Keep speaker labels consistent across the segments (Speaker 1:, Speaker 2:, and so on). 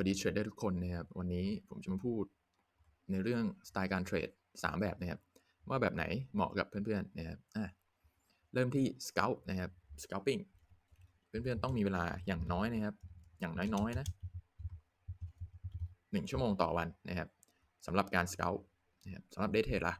Speaker 1: วัสดีเทรดเดอร์ทุกคนนะครับ วันนี้ผมจะมาพูดในเรื่องสไตล์การเทรด 3 แบบนะครับ ว่าแบบไหนเหมาะกับเพื่อนๆนะครับอะเริ่มที่ scout นะครับ scalping เพื่อนๆต้องมีเวลาอย่างน้อยนะครับ อย่างน้อยๆนะหนึ่งชั่วโมงต่อวันนะครับสำหรับการ scout นะครับสำหรับ day trade ล่ะ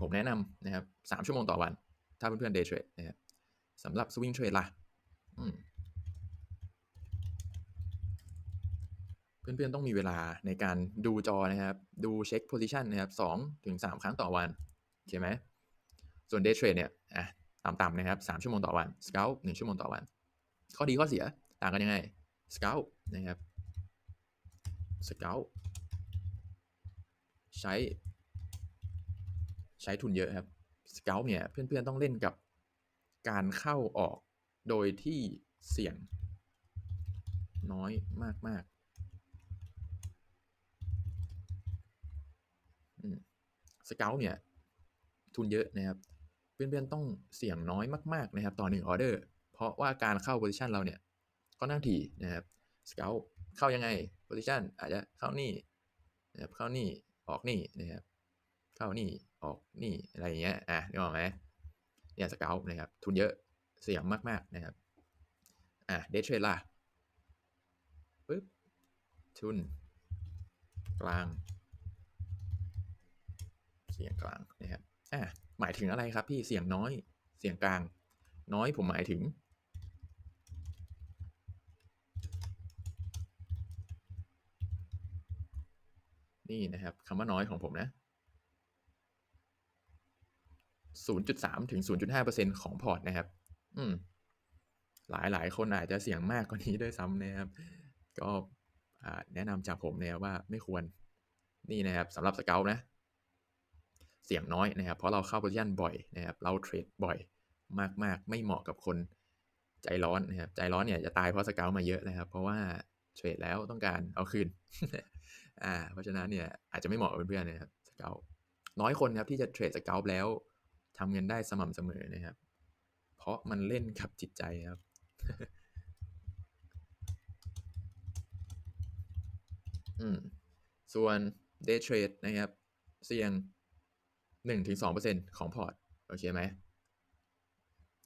Speaker 1: ผมแนะนำนะครับสามชั่วโมงต่อวัน ถ้าเพื่อนๆ day trade นะครับสำหรับ swing trade ล่ะอื เพื่อนๆต้องมีเวลาในการดูจอนะครับ ดูเช็คโพซิชันนะครับสองถึงสามครั้งต่อวัน ใช่ไหม ส่วน day trade เนี่ยอะต่ำๆนะครับสามชั่วโมงต่อวัน scout หนึ่งชั่วโมงต่อวัน ข้อดีข้อเสียต่างกันยังไง scout นะครับ scout ใช้ใช้ทุนเยอะครับ scout เนี่ยเพื่อนๆต้องเล่นกับการเข้าออกโดยที่เสี่ยงน้อยมากๆ สเกลเนี่ยทุนเยอะนะครับ เพื่อนๆต้องเสี่ยงน้อยมากๆนะครับ ต่อหนึ่งออเดอร์ เพราะว่าการเข้าโพซิชันเราเนี่ยก็นั่งถี่นะครับสเกลเข้ายังไงโพซิชันอาจจะเข้านี่นะครับเข้านี่ออกนี่นะครับเข้านี่ออกนี่อะไรอย่างเงี้ยอะนึกออกไหมเนี่ยสเกลนะครับทุนเยอะเสี่ยงมากๆนะครับอะเดทเทรดล่ะปึ๊บทุนกลาง สียงกลางนะครับอ่าหมายถึงอะไรครับพี่เสียงน้อยเสียงกลาง น้อยผมหมายถึง นี่นะครับคำว่าน้อยของผมนะ 0.3 ถึง 0.5%ของพอร์ตนะครับ อืม หลายหลายคนอาจจะเสียงมากกว่านี้ด้วยซ้ำนะครับ ก็แนะนำจากผมนะครับว่าไม่ควร นี่นะครับสำหรับสเกลนะ เสียงน้อยนะครับ เพราะเราเข้าโพซิชันบ่อยนะครับ เราเทรดบ่อยมาก ๆ ไม่เหมาะกับคนใจร้อนนะครับ ใจร้อนเนี่ยจะตายเพราะสเกลมาเยอะนะครับ เพราะว่าเทรดแล้วต้องการเอาคืน อ่า เพราะฉะนั้นเนี่ยอาจจะไม่เหมาะกับเพื่อนๆนะครับสเกลน้อยคนครับที่จะเทรดสเกลแล้วทำเงินได้สม่ำเสมอนะครับ เพราะมันเล่นกับจิตใจครับอืมส่วน day trade นะครับ เสี่ยง 1-2%ของพอร์ต โอเคไหม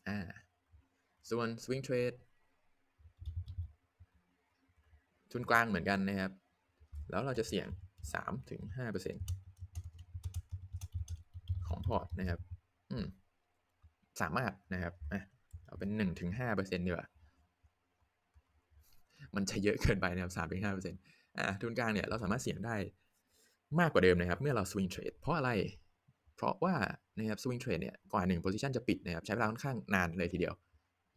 Speaker 1: อ่า ส่วน swing trade ทุนกลางเหมือนกันนะครับ แล้วเราจะเสี่ยง3-5%ของพอร์ตนะครับ อืม สามารถนะครับอะเอาเป็น1-5%ดีกว่ามันจะเยอะเกินไปนะครับ3-5%อ่าทุนกลางเนี่ยเราสามารถเสี่ยงได้มากกว่าเดิมนะครับ เมื่อเรา swing trade เพราะอะไร เพราะว่านะครับ swing trade เนี่ยกว่า1 position จะปิดนะครับใช้เวลาค่อนข้างนานเลยทีเดียว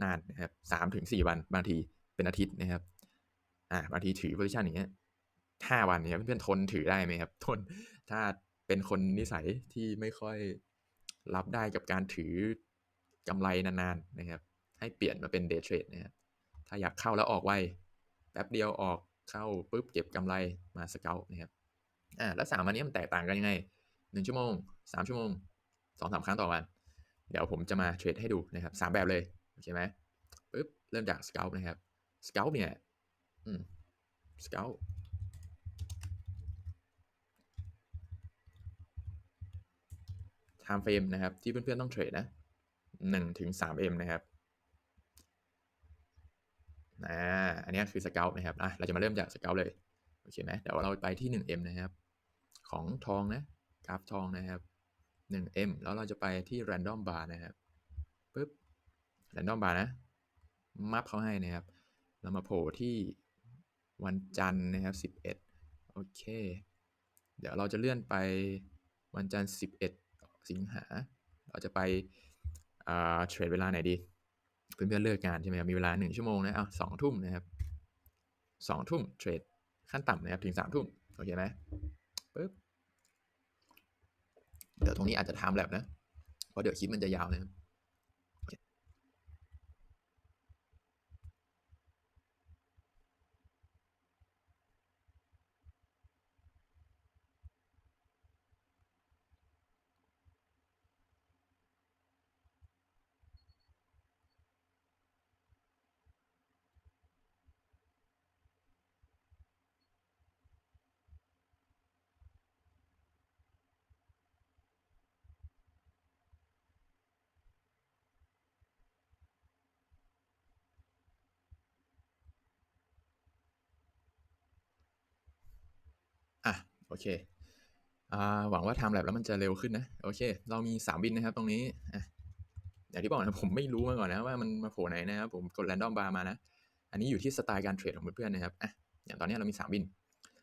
Speaker 1: นานนะครับสามถึงสี่วันบางทีเป็นอาทิตย์นะครับอ่าบางทีถือ position อย่างเงี้ยห้าวันเนี่ยเพื่อนๆทนถือได้ไหมครับ ทนถ้าเป็นคนนิสัยที่ไม่ค่อยรับได้กับการถือกำไรนานๆนะครับ ให้เปลี่ยนมาเป็น day trade นะครับถ้าอยากเข้าแล้วออกไวแป๊บเดียวออกเข้าปุ๊บเก็บกำไรมาสเกลนะครับอ่าแล้วสามอันนี้มันแตกต่างกันยังไง หนึ่งชั่วโมงสามชั่วโมงสองสามครั้งต่อวัน เดี๋ยวผมจะมาเทรดให้ดูนะครับสามแบบเลยโอเคไหมปุ๊บเริ่มจากสเกลนะครับสเกลเนี่ยอืมสเกล time frame นะครับ ที่เพื่อนๆต้องเทรดนะหนึ่งถึงสามเอ็มนะครับอ่าอันนี้คือสเกลนะครับอะเราจะมาเริ่มจากสเกลเลยโอเคไหมเดี๋ยวเราไปที่ 1M นะครับ ของทองนะ ราฟทองนะครับ 1M แล้วเราจะไปที่ random bar นะครับปึ๊บ random bar นะมัพเขาให้นะครับ เรามาโผล่ที่วันจันทร์นะครับ 11 โอเค เดี๋ยวเราจะเลื่อนไปวันจันทร์ 11 สิงหา เราจะไปเทรดเวลาไหนดี เพื่อนๆเลิกงานใช่ไหมครับ มีเวลา 1 ชั่วโมงนะเอาสองทุ่มนะครับสองทุ่มเทรดขั้นต่ำนะครับ ถึงสามทุ่มโอเคไหมปึ๊บ เดี๋ยวตรงนี้อาจจะทำแลบนะ เพราะเดี๋ยวคลิปมันจะยาวนะครับ เคอ่าหวังว่า time lap แล้วมันจะเร็วขึ้นนะ โอเค เรามี3วินนะครับตรงนี้อย่างที่บอกนะผมไม่รู้มาก่อนนะว่ามันมาโผล่ไหนนะครับ ผมกด random bar มานะ อันนี้อยู่ที่สไตล์การเทรดของเพื่อนๆนะครับอะอย่างตอนนี้เรามี3วิน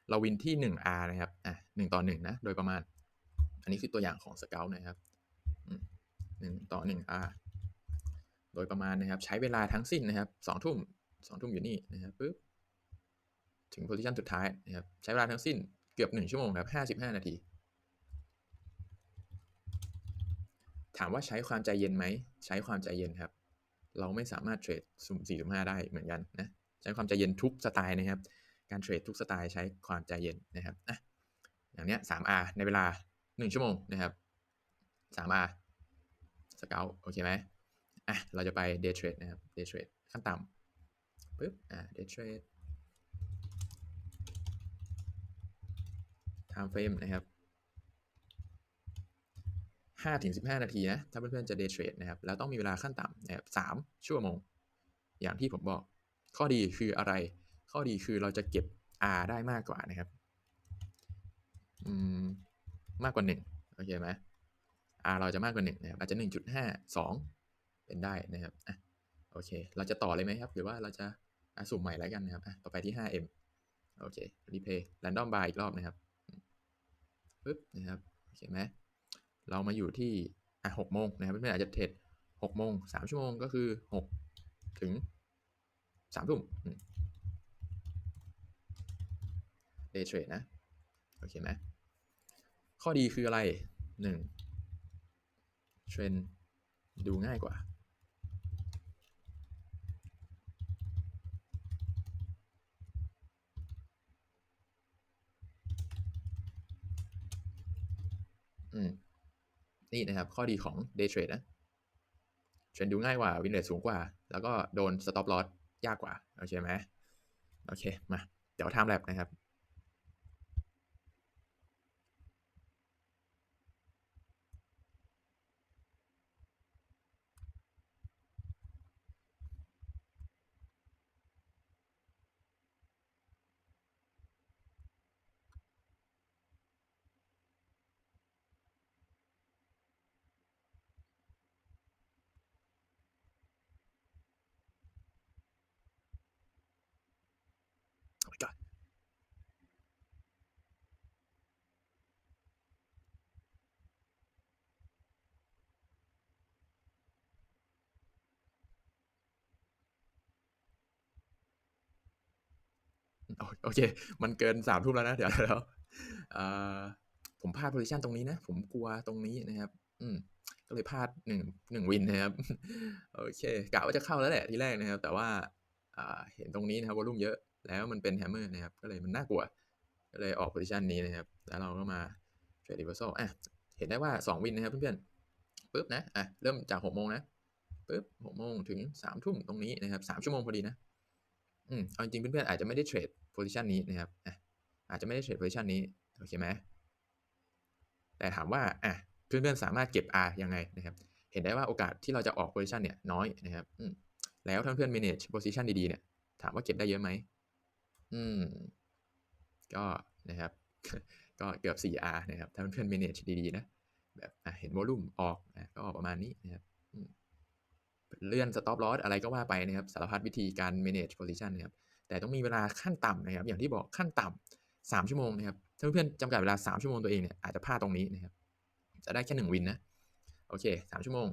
Speaker 1: เราวินที่ 1R นะครับอะ1ต่อ1นะ โดยประมาณ อันนี้คือตัวอย่างของสเกลนะครับหนึ่งต่อ 1R โดยประมาณนะครับ ใช้เวลาทั้งสิ้นนะครับ2ทุ่ม2ทุ่มอยู่นี่นะครับปึ๊บถึงโพซิชันสุดท้ายนะครับใช้เวลาทั้งสิ้น เกือบ 1 ชั่วโมงครับ 55 นาที ถามว่าใช้ความใจเย็นไหม ใช้ความใจเย็นครับ เราไม่สามารถเทรดสุ่ม4สุ่ม5ได้เหมือนกันนะใช้ความใจเย็นทุกสไตล์นะครับ การเทรดทุกสไตล์ใช้ความใจเย็นนะครับอะอย่างเนี้ย 3R ในเวลา 1 ชั่วโมงนะครับ 3R สเกลโอเคไหมอะเราจะไป day trade นะครับ day trade ขั้นต่ำปึ๊บอะ day trade time frame นะครับ5ถึง15 นาทีนะ ถ้าเพื่อนๆจะ day trade นะครับ แล้วต้องมีเวลาขั้นต่ำนะครับ3ชั่วโมง อย่างที่ผมบอก ข้อดีคืออะไร ข้อดีคือเราจะเก็บ R ได้มากกว่านะครับ อืม มากกว่า 1 โอเคไหม R เราจะมากกว่า 1 นะครับ อาจจะ 1.5 2 เป็นได้นะครับ อะ โอเค เราจะต่อเลยไหมครับ หรือว่าเราจะสุ่มใหม่แล้วกันนะครับ อะ ต่อไปที่ 5M โอเค รีเพย์ random bar อีกรอบนะครับ ปึ๊บนะครับโอเคไหมเรามาอยู่ที่อะ6โมงนะครับเพื่อนๆอาจจะเทรด6โมง3ชั่วโมงก็คือ6ถึง3ทุ่ม day trade นะ โอเคไหมข้อดีคืออะไร 1. เทรนดูง่ายกว่า อืม นี่นะครับข้อดีของ day trade นะเทรนดูง่ายกว่าวินเลทสูงกว่า แล้วก็โดน stop loss ยากกว่า โอเคไหมโอเค มา เดี๋ยว time lap นะครับ โอเค มันเกิน3ทุ่มแล้วนะ เดี๋ยวเดี๋ยวผมพลาดโพซิชันตรงนี้นะ ผมกลัวตรงนี้นะครับ อืมก็เลยพลาด1 1วินนะครับ โอเคกะว่าจะเข้าแล้วแหละทีแรกนะครับ แต่ว่าเห็นตรงนี้นะครับวอลลุ่มเยอะแล้วมันเป็น hammer นะครับ ก็เลยมันน่ากลัว ก็เลยออกโพซิชันนี้นะครับ แล้วเราก็มาเทรด reversal อะเห็นได้ว่า 2 วินนะครับเพื่อนๆปึ๊บนะอะเริ่มจาก6โมงนะปึ๊บ6โมงถึง3ทุ่มตรงนี้นะครับ3ชั่วโมงพอดีนะอืมเอาจริงเพื่อนๆอาจจะไม่ได้เทรด โพซิชันนี้นะครับอะอาจจะไม่ได้เทรดโพซิชันนี้โอเคไหมแต่ถามว่าอะเพื่อนๆสามารถเก็บ R ยังไงนะครับ เห็นได้ว่าโอกาสที่เราจะออกโพซิชันเนี่ยน้อยนะครับแล้วถ้าเพื่อน manage โพซิชันดีๆเนี่ยถามว่าเก็บได้เยอะไหมอืมก็นะครับ ก็เกือบ 4R นะครับถ้าเพื่อน manage ดีๆนะแบบเห็นวอลุ่มออกอะก็ออกประมาณนี้นะครับเลื่อน stop loss อะไรก็ว่าไปนะครับ สารพัดวิธีการ manage position นะครับ แต่ต้องมีเวลาขั้นต่ำนะครับ อย่างที่บอกขั้นต่ำ3ชั่วโมงนะครับถ้าเพื่อนจำกัดเวลา 3 ชั่วโมงตัวเองเนี่ยอาจจะพลาดตรงนี้นะครับ จะได้แค่1วินนะโอเค 3 ชั่วโมง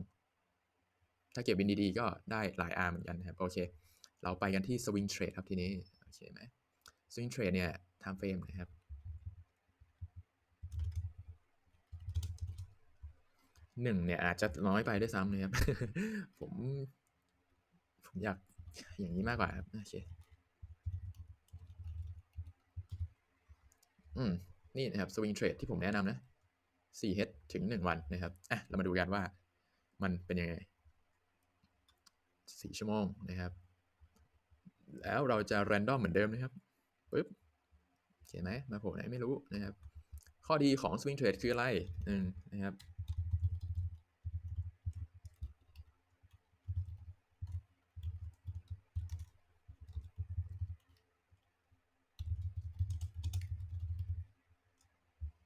Speaker 1: ถ้าเก็บวินดีๆ ก็ได้หลาย R เหมือนกันนะครับโอเค เราไปกันที่ swing trade ครับทีนี้โอเคไหม swing trade เนี่ย time frame นะครับ1เนี่ยอาจจะน้อยไปด้วยซ้ำนะครับ ผม ผมอยากอย่างนี้มากกว่าครับโอเค อืมนี่นะครับสวิงเทรดที่ผมแนะนำนะ 4H ถึง 1 วันนะครับอะเรามาดูกันว่ามันเป็นยังไง 4 ชั่วโมงนะครับ แล้วเราจะแรนดอมเหมือนเดิมนะครับปึ๊บเขียนไหมมาโผล่ไหนไม่รู้นะครับ ข้อดีของสวิงเทรดคืออะไรหนึ่งนะครับ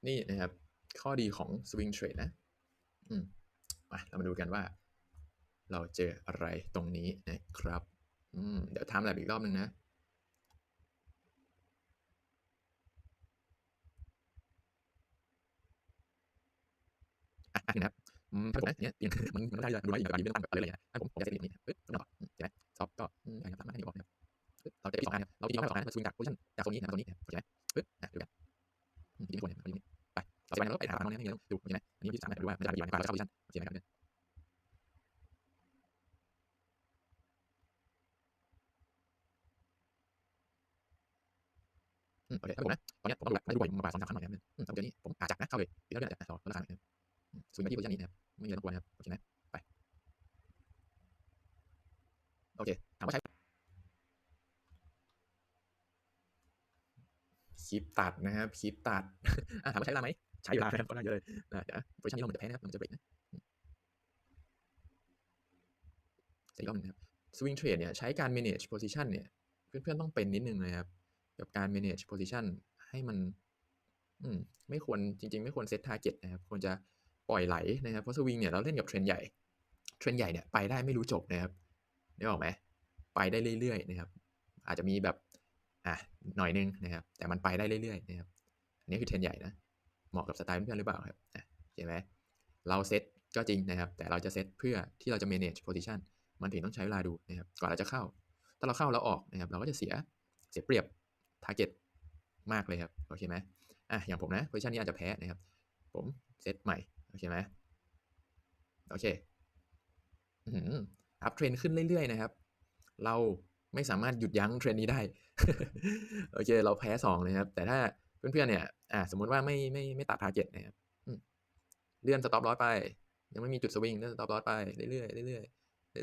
Speaker 1: นี่นะครับ ข้อดีของ swing trade นะอืมมาเรามาดูกันว่า เราเจออะไรตรงนี้นะครับอืมเดี๋ยวทำแบบอีกรอบนึงนะอะนะครับอืมถ้าผมเนี่ยเปลี่ยนมันมันไม่ได้ดูไว้อย่างไรไม่ต้องตั้งแบบอะไรเลยนะถ้าผมผมจะเซตลิมิตนี่ปึ๊บต่อนอืมใช่ไหมซอฟก็ใช่ครับสามารถให้นี่อกนะครับเราจะที่สองอันนะครับเราที่เราให้สองอันมาสวิงจากโพซิชั่นจากตรงนี้มาตรงนี้นะครับโอเคไหมปึ๊บอะดูกันอืมทีนี้คนเนี่ยมาตรงนี้ ไปเราจะไปแล้วไปหามน้องเนี่ยไม่ดูโอเคไหมอันนี้ที่สามารถดูว่ามันจะมีกี่วันการเข้าวิชั่นโอเคไหมครับเนี่ยอืมโอเคถ้าผมนะตอนนี้ผมต้องดูไม่ดูบ่อยมาบ่ายสองสามครั้งหน่อยนะครับอืมแต่เดี๋ยวนี้ผมอาจจะนะเข้าเลยปีแล้วเดือนอาจจะต่อแล้วราคาหน่อยนะครับอืมสวิงมาที่โพซิชันนี้นะครับไม่มีอะไรต้องกลัวนะครับโอเคไหมไปโอเคถามว่าใช้คลิปตัดนะครับคลิปตัดอะถามว่าใช้เวลาไหม ใช้เวลาครับก็น่าเยอะเลยนะเดี๋ยวโพซิชันนี้เราเหมือนจะแพ้นะครับมันจะเบรกนะใส่อีกรอบหนึงนะครับ swing trade เนี่ยใช้การ manage position เนี่ยเพื่อนๆต้องเป็นนิดนึงนะครับกับการ manage position ให้มันอืมไม่ควรจริง ๆ ไม่ควร set target นะครับควรจะปล่อยไหลนะครับเพราะ swing เนี่ยเราเล่นกับเทรนใหญ่เทรนใหญ่เนี่ยไปได้ไม่รู้จบนะครับนึกออกไหมไปได้เรื่อยๆนะครับ อาจจะมีแบบอะหน่อยนึงนะครับ แต่มันไปได้เรื่อยๆนะครับอันนี้คือเทรนใหญ่นะ เหมาะกับสไตล์เพื่อนหรือเปล่าครับอะใช่ไหมเราเซตก็จริงนะครับ แต่เราจะเซตเพื่อที่เราจะ manage position มันถึงต้องใช้เวลาดูนะครับก่อนเราจะเข้า ถ้าเราเข้าแล้วออกนะครับ เราก็จะเสียเสียเปรียบ target มากเลยครับโอเคไหมอะอย่างผมนะ position นี้อาจจะแพ้นะครับ ผมเซตใหม่โอเคไหมโอเคอัพเทรนขึ้นเรื่อยๆนะครับ เราไม่สามารถหยุดยั้งเทรนนี้ได้ โอเค เราแพ้สองนะครับ แต่ถ้า เพื่อนๆเนี่ยอ่าสมมติว่าไม่ไม่ไม่ตัดทาร์เก็ตนะครับเลื่อนสต็อปลอสไป ยังไม่มีจุดสวิงเลื่อนสต็อปลอสไปเรื่อยๆเรื่อย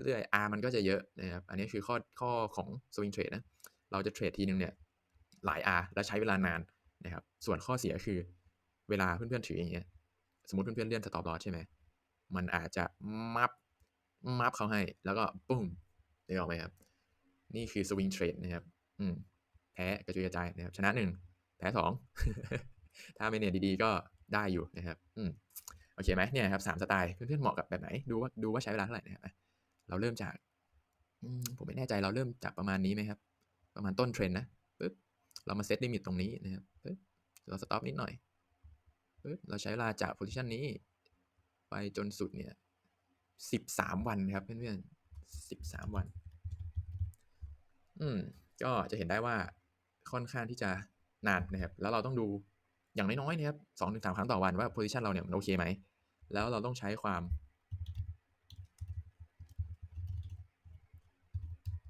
Speaker 1: ๆเรื่อยๆ R มันก็จะเยอะนะครับอันนี้คือข้อข้อของสวิงเทรดนะเราจะเทรดทีนึงเนี่ยหลาย R และใช้เวลานานนะครับส่วนข้อเสียคือเวลาเพื่อนๆถืออย่างเงี้ยสมมติเพื่อนๆเลื่อนสต็อปลอสใช่ไหมมันอาจจะมับมับเขาให้ แล้วก็ปุ้มได้ออกไหมครับ นี่คือสวิงเทรดนะครับ อืมแพ้กระจุยกระจายนะครับ ชนะหนึ่ง แพ้สองถ้าเมเนจดีๆ ก็ได้อยู่นะครับ อืมโอเคไหมเนี่ยครับสามสไตล์เพื่อนๆเหมาะกับแบบไหน ดูว่าดูว่าใช้เวลาเท่าไหร่นะครับเราเริ่มจากผมไม่แน่ใจเราเริ่มจากประมาณนี้ไหมครับ ประมาณต้นเทรนนะปึ๊บเรามาเซตลิมิตตรงนี้นะครับปึ๊บเราสต็อปนิดหน่อยปึ๊บเราใช้เวลาจากโพซิชันนี้ ไปจนสุดเนี่ยสิบสามวันครับเพื่อนๆสิบสามวัน อืมก็จะเห็นได้ว่าค่อนข้างที่จะ นานนะครับ แล้วเราต้องดูอย่างน้อยๆนะครับสองถึงสามครั้งต่อวันว่าโพซิชันเราเนี่ยมันโอเคไหม แล้วเราต้องใช้ความ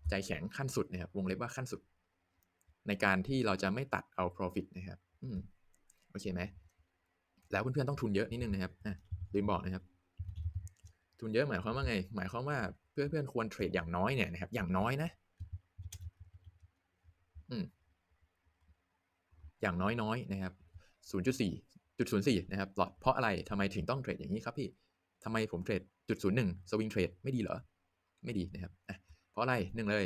Speaker 1: ใจแข็งขั้นสุดนะครับ วงเล็บว่าขั้นสุด ในการที่เราจะไม่ตัดเอา profit นะครับ อืม โอเคไหม แล้วเพื่อนๆต้องทุนเยอะนิดนึงนะครับอะลืมบอกนะครับ ทุนเยอะหมายความว่าไง หมายความว่าเพื่อนๆควรเทรดอย่างน้อยเนี่ยนะครับ อย่างน้อยนะ อืม อย่างน้อยๆนะครับ 0.4จุด04 นะครับหลอดเพราะอะไรทำไมถึงต้องเทรดอย่างนี้ครับพี่ทำไมผมเทรดจุด01สวิงเทรดไม่ดีเหรอ ไม่ดีนะครับเพราะอะไรหนึ่งเลย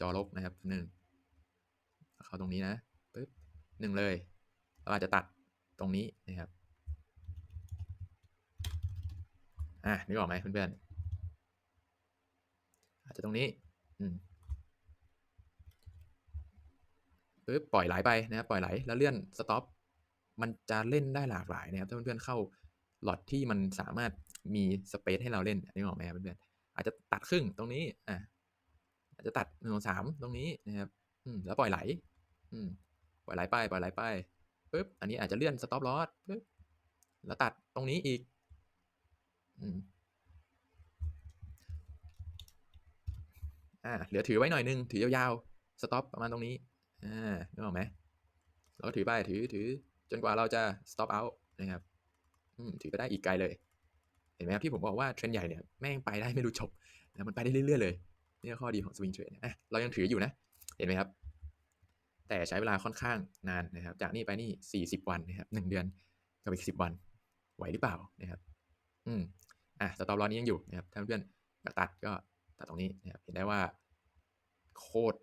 Speaker 1: จอลบนะครับหนึ่งเข้าตรงนี้นะปึ๊บหนึ่งเลยเราอาจจะตัดตรงนี้นะครับอะนึกออกไหมเพื่อนๆอาจจะตรงนี้ อืม ปึ๊บปล่อยไหลไปนะครับปล่อยไหลแล้วเลื่อนสต็อปมันจะเล่นได้หลากหลายนะครับถ้าเพื่อนๆเข้าหลอดที่มันสามารถมีสเปซให้เราเล่นนึกออกไหมครับเพื่อนๆอาจจะตัดครึ่งตรงนี้อะอาจจะตัดหนึ่งสามตรงนี้นะครับอืมแล้วปล่อยไหลอืมปล่อยไหลไปปล่อยไหลไปปึ๊บอันนี้อาจจะเลื่อนสต็อปลอสปึ๊บแล้วตัดตรงนี้อีกอืมอ่าเหลือถือไว้หน่อยนึง ถือยาวๆสต็อปประมาณตรงนี้ อ่านึกออกไหมเราก็ถือไปถือถือ จนกว่าเราจะ stop out นะครับถือไปได้อีกไกลเลย เห็นไหมครับที่ผมบอกว่าเทรนใหญ่เนี่ยแม่งไปได้ไม่รู้จบนะมันไปได้เรื่อยๆเลย นี่ข้อดีของสวิงเทรดอะเรายังถืออยู่นะ เห็นไหมครับ แต่ใช้เวลาค่อนข้างนานนะครับ จากนี้ไปนี่ 40 วันนะครับหนึ่งเดือนกับอีก 10 วัน ไหวหรือเปล่านะครับ อืมอะสต็อปลอนี้ยังอยู่นะครับถ้าเพื่อนอยากตัดก็ตัดตรงนี้นะครับ เห็นได้ว่า โคตร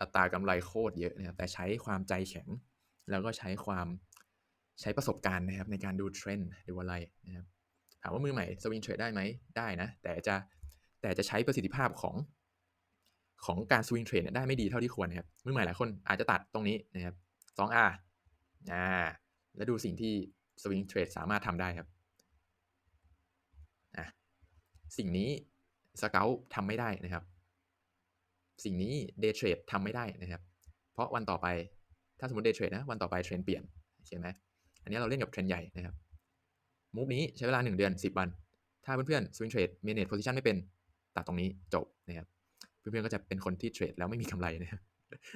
Speaker 1: อัตรากำไรโคตรเยอะนะครับแต่ใช้ความใจแข็ง แล้วก็ใช้ความใช้ประสบการณ์นะครับในการดูเทรนด์ดูอะไรนะครับถามว่ามือใหม่สวิงเทรดได้ไหมได้นะ แต่จะแต่จะใช้ประสิทธิภาพของของการสวิงเทรดได้ไม่ดีเท่าที่ควรนะครับมือใหม่หลายคนอาจจะตัดตรงนี้นะครับ 2R อ่าแล้วดูสิ่งที่สวิงเทรดสามารถทำได้ครับอะสิ่งนี้สเกลทำไม่ได้นะครับ สิ่งนี้เดย์เทรดทำไม่ได้นะครับ เพราะวันต่อไปถ้าสมมติเดย์เทรดนะวันต่อไปเทรนเปลี่ยนใช่ไหมอันนี้เราเล่นกับเทรนใหญ่นะครับมูฟนี้ใช้เวลา 1 เดือน 10 วัน ถ้าเพื่อนๆสวิงเทรดเมเนจโพซิชันไม่เป็นตัดตรงนี้จบนะครับเพื่อนๆก็จะเป็นคนที่เทรดแล้วไม่มีกำไรนะครับ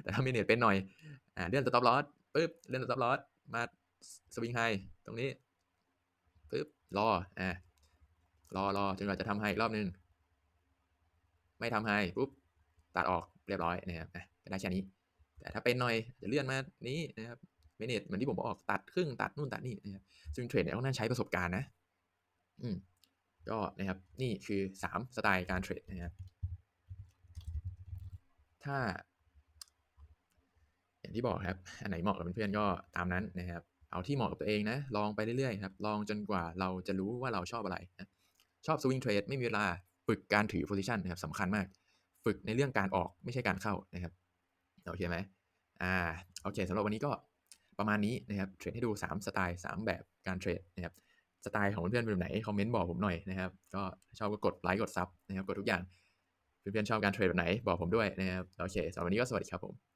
Speaker 1: แต่ถ้าเมเนจเป็นหน่อยอ่าเลื่อนสต็อปลอสปึ๊บเลื่อนสต็อปลอสมาสวิงไฮตรงนี้ปึ๊บรออ่ารอรอจนกว่าจะทำไฮอีกรอบนึง ไม่ทำไฮปุ๊บ ตัดออกเรียบร้อยนะครับอะก็ได้แค่นี้ แต่ถ้าเป็นหน่อยจะเลื่อนมานี้นะครับเมเนจเหมือนที่ผมบอกตัดครึ่งตัดนู่นตัดนี่นะครับซึ่งเทรดเนี่ยต้องนั่งใช้ประสบการณ์นะ อืมก็นะครับนี่คือ 3 สไตล์การเทรดนะครับถ้า อย่างที่บอกครับ อันไหนเหมาะกับเพื่อนๆก็ตามนั้นนะครับ เอาที่เหมาะกับตัวเองนะ ลองไปเรื่อยๆครับ ลองจนกว่าเราจะรู้ว่าเราชอบอะไรนะชอบสวิงเทรดไม่มีเวลาฝึกการถือโพซิชันนะครับสำคัญมาก ฝึกในเรื่องการออกไม่ใช่การเข้านะครับโอเคไหมอ่าโอเคสำหรับวันนี้ก็ประมาณนี้นะครับเทรดให้ดู 3 สไตล์ 3 แบบการเทรดนะครับสไตล์ของเพื่อนเป็นแบบไหนคอมเมนต์บอกผมหน่อยนะครับก็ชอบก็กดไลค์กดซับนะครับกดทุกอย่างเพื่อนๆชอบการเทรดแบบไหนบอกผมด้วยนะครับโอเคสำหรับวันนี้ก็สวัสดีครับผม